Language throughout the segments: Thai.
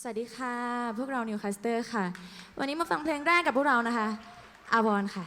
สวัสดีค่ะ พวกเรานิวคัสเตอร์ค่ะ วันนี้มาฟังเพลงแรกกับพวกเรานะคะ อาวอนค่ะ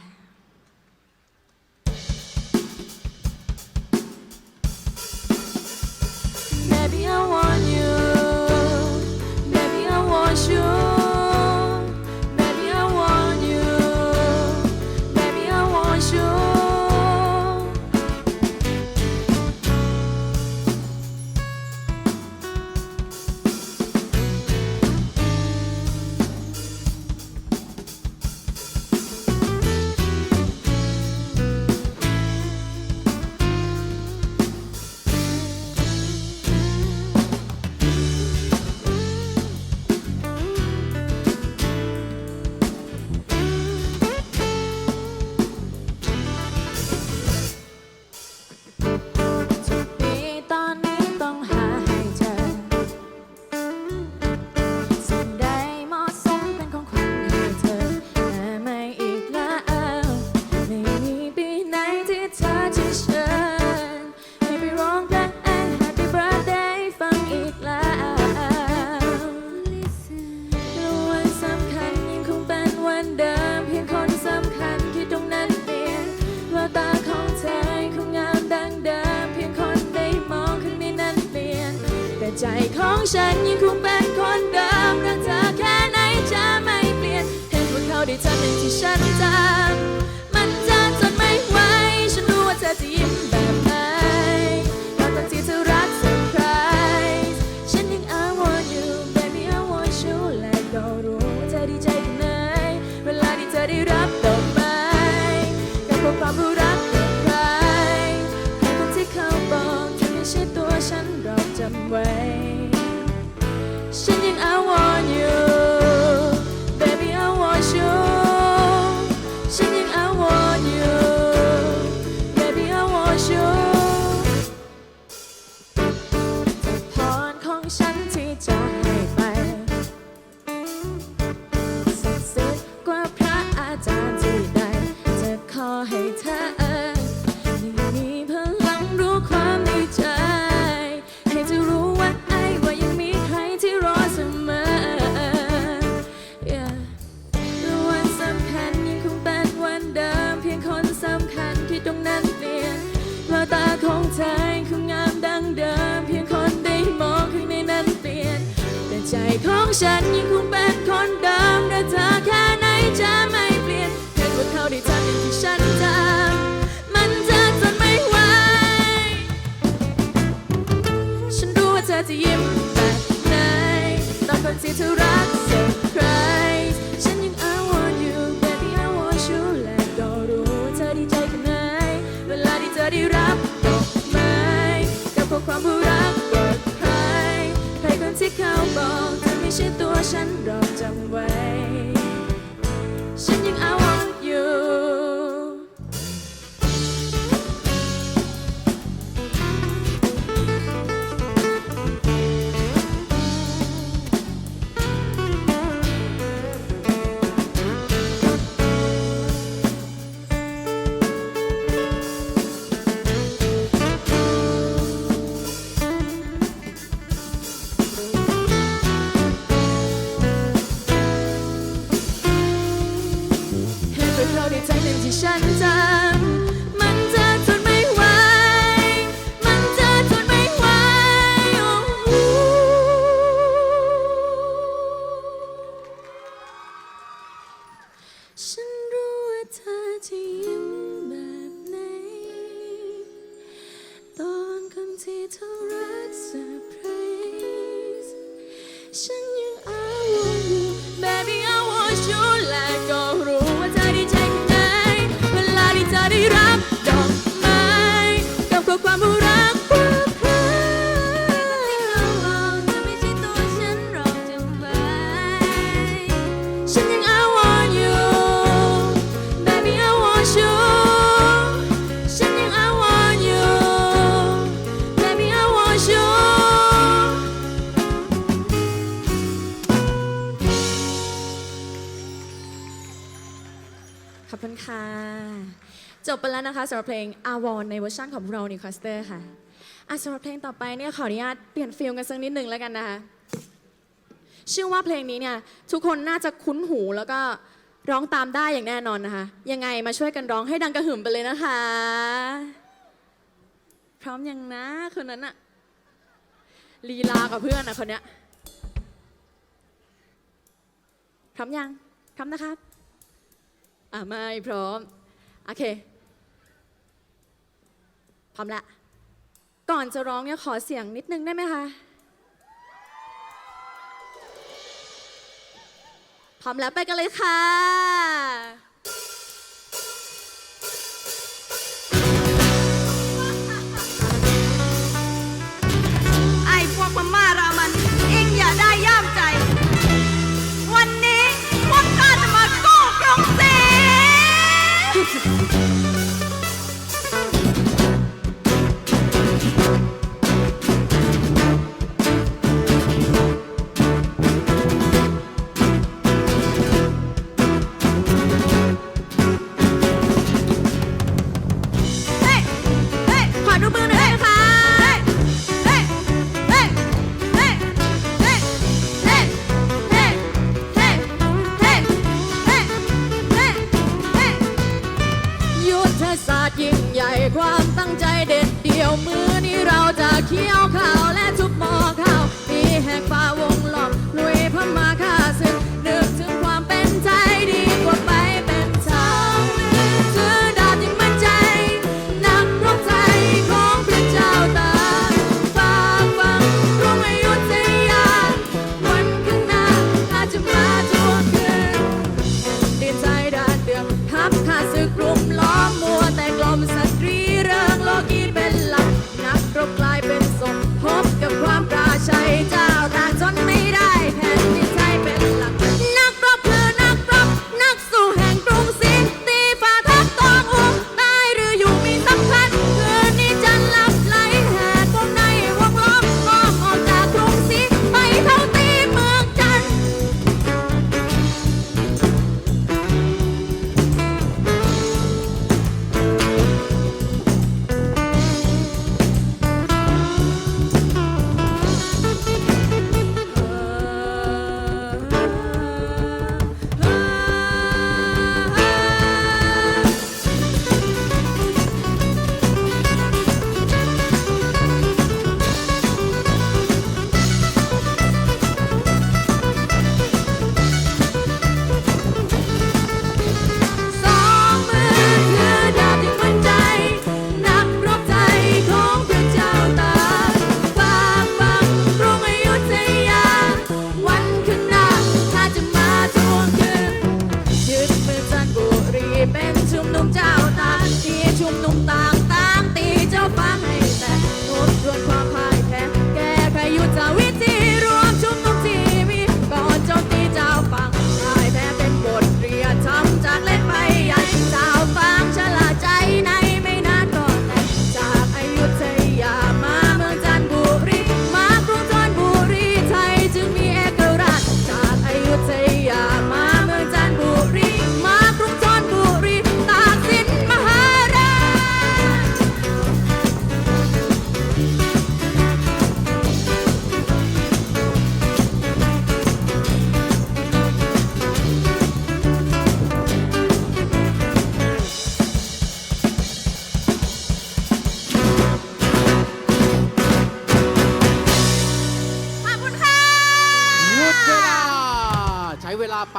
ที่เธอจะเชิญให้ไปร้องเพลง Happy Birthday ฟังอีกแล้วแล้ววันสำคัญยังคงเป็นวันเดิม เพียงคนสำคัญที่ตรงนั้นเปลี่ยนแววตาของเธอคงงามดังเดิม เพียงคนได้มองข้างในนั้นเปลี่ยน แต่ใจของฉันยังคงเป็นคนเดิมรักเธอแค่ไหนจะไม่เปลี่ยนเห็นว่าเขาได้ทำอย่างที่ฉัน ฉัน ของฉันยังคงเป็นคนเดิมและเธอแค่ไหนจะไม่เปลี่ยนเห็นว่าเขาได้ทำอย่างที่ฉันทำมันจะทนไม่ไหวฉันรู้ว่าเธอจะยิ้มแบบไหนตอนคนที่เธอรักเซอร์ไพรส์ฉันยัง I want you baby I want you และก็รู้ว่าเธอดีใจแค่ไหนเวลาที่เธอได้รับดอกไม้กับข้อความ ใช่ตัวฉันหรอก ฉันยัง I want you baby I want you ฉันยัง I want you baby I want you ขอบคุณค่ะ จบไปแล้วนะคะสำหรับเพลง a w o n ในเวอร์ชันของพวกเรา New Cluster ค่ะอะสำหรับเพลงต่อไปเนี่ยขออนุญาตเปลี่ยนฟิลกันสักนิดหนึ่งแล้วกันนะคะ ชื่อว่าเพลงนี้เนี่ยทุกคนน่าจะคุ้นหูแล้วก็ร้องตามได้อย่างแน่นอนนะคะ ยังไงมาช่วยกันร้องให้ดังกระหึ่มไปเลยนะคะ พร้อมยังนะคนนั้นอะลีลากับเพื่อนอะคนเนี้ยพร้อมยังพร้อมนะครับอ่าไม่พร้อม โอเค พร้อมละ ก่อนจะร้องเนี่ยขอเสียงนิดนึงได้ไหมคะ พร้อมแล้วไปกันเลยค่ะ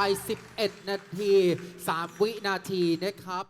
ไป11 นาที 3 วินาทีนะครับ